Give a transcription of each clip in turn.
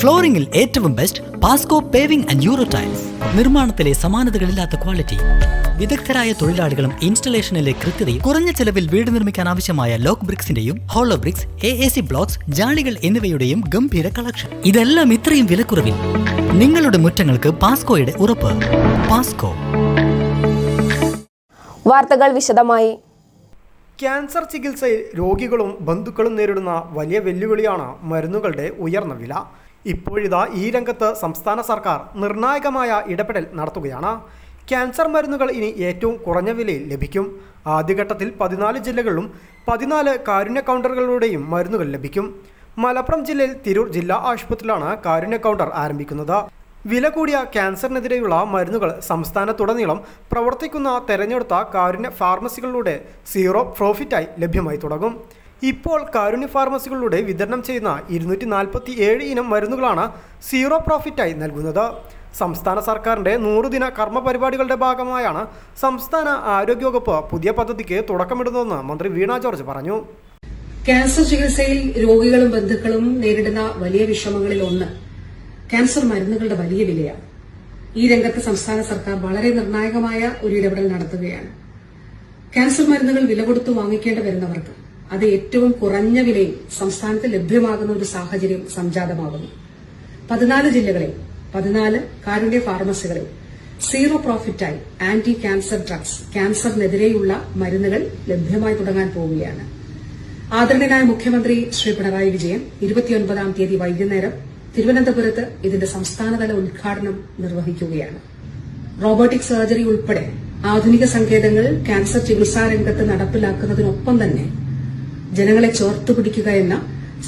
ഫ്ലോറിംഗിൽ ഏറ്റവും best Pasco paving and euro tiles നിർമ്മാണത്തിലെ സമാനതകളില്ലാത്ത ക്വാളിറ്റി വിദഗ്ധരായ തൊഴിലാളികളും ഇൻസ്റ്റലേഷനിലെ കൃത്യതയും കുറഞ്ഞ ചെലവിൽ വീട് നിർമ്മിക്കാൻ ആവശ്യമായ lock ബ്രിക്സിന്റെയും hollow bricks A A C blocks ജാളികൾ എന്നിവയുടെയും ഗംഭീര കളക്ഷൻ ഇതെല്ലാം ഇത്രയും വിലക്കുറവിൽ. നിങ്ങളുടെ മുറ്റങ്ങൾക്ക് പാസ്കോയുടെ ഉറപ്പ്. പാസ്കോ വാർത്തകൾ വിശദമായി. ക്യാൻസർ ചികിത്സയിൽ രോഗികളും ബന്ധുക്കളും നേരിടുന്ന വലിയ വെല്ലുവിളിയാണ് മരുന്നുകളുടെ ഉയർന്ന വില. ഇപ്പോഴിതാ ഈ രംഗത്ത് സംസ്ഥാന സർക്കാർ നിർണായകമായ ഇടപെടൽ നടത്തുകയാണ്. ക്യാൻസർ മരുന്നുകൾ ഇനി ഏറ്റവും കുറഞ്ഞ വിലയിൽ ലഭിക്കും. ആദ്യഘട്ടത്തിൽ പതിനാല് ജില്ലകളിലും പതിനാല് കാരുണ്യ കൗണ്ടറുകളിലൂടെയും മരുന്നുകൾ ലഭിക്കും. മലപ്പുറം ജില്ലയിൽ തിരൂർ ജില്ലാ ആശുപത്രിയിലാണ് കാരുണ്യ കൗണ്ടർ ആരംഭിക്കുന്നത്. വില കൂടിയ ക്യാൻസറിനെതിരെയുള്ള മരുന്നുകൾ സംസ്ഥാനത്തുടനീളം പ്രവർത്തിക്കുന്ന തെരഞ്ഞെടുത്ത കാരുണ്യ ഫാർമസികളിലൂടെ സീറോ പ്രോഫിറ്റായി ലഭ്യമായി തുടങ്ങും. ഇപ്പോൾ കാരുണ്യ ഫാർമസികളിലൂടെ വിതരണം ചെയ്യുന്ന ഇരുന്നൂറ്റി നാൽപ്പത്തി ഏഴ് ഇനം മരുന്നുകളാണ് സീറോ പ്രോഫിറ്റായി നൽകുന്നത്. സംസ്ഥാന സർക്കാരിന്റെ നൂറുദിന കർമ്മ പരിപാടികളുടെ ഭാഗമായാണ് സംസ്ഥാന ആരോഗ്യവകുപ്പ് പുതിയ പദ്ധതിക്ക് തുടക്കമിടുന്നതെന്ന് മന്ത്രി വീണ ജോർജ് പറഞ്ഞു. ക്യാൻസർ ചികിത്സയിൽ രോഗികളും ബന്ധുക്കളും നേരിടുന്ന വലിയ വിഷമങ്ങളിൽ ഒന്ന് ക്യാൻസർ മരുന്നുകളുടെ വലിയ വിലയാണ്. ഈ രംഗത്ത് സംസ്ഥാന സർക്കാർ വളരെ നിർണായകമായ ഒരു ഇടപെടൽ നടത്തുകയാണ്. ക്യാൻസർ മരുന്നുകൾ വില കൊടുത്തു വാങ്ങിക്കേണ്ടി വരുന്നവർക്ക് അത് ഏറ്റവും കുറഞ്ഞ വിലയിൽ സംസ്ഥാനത്ത് ലഭ്യമാകുന്ന ഒരു സാഹചര്യം സംജാതമാകുന്നു. പതിനാല് ജില്ലകളിൽ പതിനാല് കാരുണ്യ ഫാർമസികളിൽ സീറോ പ്രോഫിറ്റായി ആന്റി ക്യാൻസർ ഡ്രഗ്സ് ക്യാൻസറിനെതിരെയുള്ള മരുന്നുകൾ ലഭ്യമായി തുടങ്ങാൻ പോവുകയാണ്. ആദരണീയനായ മുഖ്യമന്ത്രി ശ്രീ പിണറായി വിജയൻ ഇരുപത്തിയൊൻപതാം തീയതി വൈകുന്നേരം തിരുവനന്തപുരത്ത് ഇതിന്റെ സംസ്ഥാനതല ഉദ്ഘാടനം നിർവഹിക്കുകയാണ്. റോബോട്ടിക് സർജറി ഉൾപ്പെടെ ആധുനിക സങ്കേതങ്ങൾ ക്യാൻസർ ചികിത്സാ രംഗത്ത് നടപ്പിലാക്കുന്നതിനൊപ്പം തന്നെ ജനങ്ങളെ ചോർത്തു പിടിക്കുക എന്ന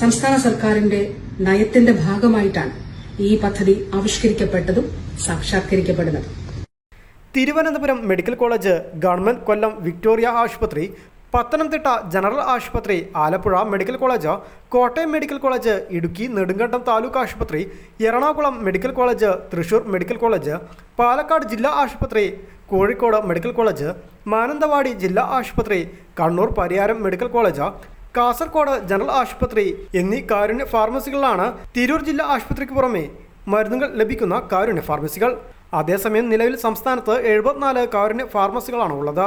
സംസ്ഥാന സർക്കാരിന്റെ നയത്തിന്റെ ഭാഗമായിട്ടാണ് ഈ പദ്ധതി ആവിഷ്കരിക്കപ്പെട്ടതും സാക്ഷാത്കരിക്കപ്പെടുന്നതും. Thiruvananthapuram medical college government Kollam Victoria ആശുപത്രി പത്തനംതിട്ട ജനറൽ ആശുപത്രി Alappuzha medical college Kottayam medical college Idukki Nedumkandam taluk ആശുപത്രി Ernakulam medical college Thrissur medical college Palakkad ജില്ലാ ആശുപത്രി കോഴിക്കോട് മെഡിക്കൽ കോളേജ് മാനന്തവാടി ജില്ലാ ആശുപത്രി Kannur Pariyaram medical college Kasaragod general ആശുപത്രി എന്നീ കാരുണ്യ ഫാർമസികളിലാണ് തിരൂർ ജില്ലാ ആശുപത്രിക്ക് പുറമെ മരുന്നുകൾ ലഭിക്കുന്ന കാരുണ്യ ഫാർമസികൾ. അതേസമയം നിലവിൽ സംസ്ഥാനത്ത് എഴുപത്തിനാല് കാരുണ്യ ഫാർമസികളാണ് ഉള്ളത്.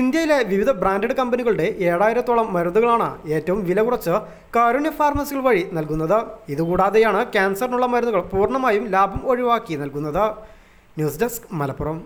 ഇന്ത്യയിലെ വിവിധ ബ്രാൻഡഡ് കമ്പനികളുടെ ഏഴായിരത്തോളം മരുന്നുകളാണ് ഏറ്റവും വില കുറച്ച് കാരുണ്യ ഫാർമസികൾ വഴി നൽകുന്നത്. ഇതുകൂടാതെയാണ് ക്യാൻസറിനുള്ള മരുന്നുകൾ പൂർണമായും ലാഭം ഒഴിവാക്കി നൽകുന്നത്. News desk Malappuram.